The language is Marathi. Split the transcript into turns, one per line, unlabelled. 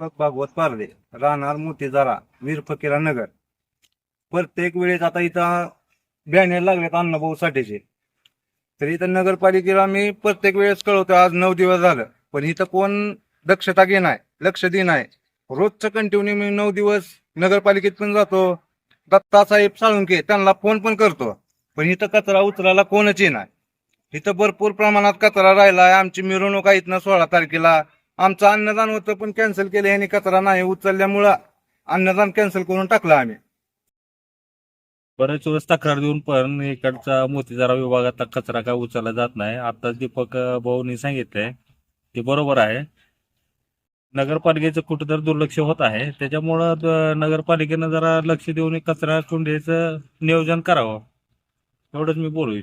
दीपक भागवत पारदे राहणार मोतीजारा वीर फकीरा नगर. प्रत्येक वेळेस आता इथं बॅनर लागलेत अण्णाभाऊ साठेचे. तर इथं नगरपालिकेला मी प्रत्येक वेळेस कळवतो आज नऊ दिवस झालं. पण इथं कोण दक्षता घेणार लक्ष देणार रोजचं कंटिन्यू मी नऊ दिवस नगरपालिकेत पण जातो. दत्तासाहेब साळुंके त्यांना फोन पण करतो. पण इथं कचरा उचलायला कोणच येणार. इथं भरपूर प्रमाणात कचरा राहिला आमची मिरवणूक आहे इथनं सोळा तारखेला. आमचं अन्नदान होतं पण कॅन्सल केलं यांनी कचरा नाही उचलल्यामुळं अन्नदान कॅन्सल करून टाकलं आम्ही.
बरेच वेळेस तक्रार देऊन पण इकडचा मोतीजारा विभागात कचरा काय उचलला जात नाही. आता दीपक भाऊनी सांगितलंय ते बरोबर आहे. नगरपालिकेचं कुठेतरी दुर्लक्ष होत आहे. त्याच्यामुळं नगरपालिकेनं जरा लक्ष देऊन कचरा कुंडीचं नियोजन करावं. एवढंच मी बोलू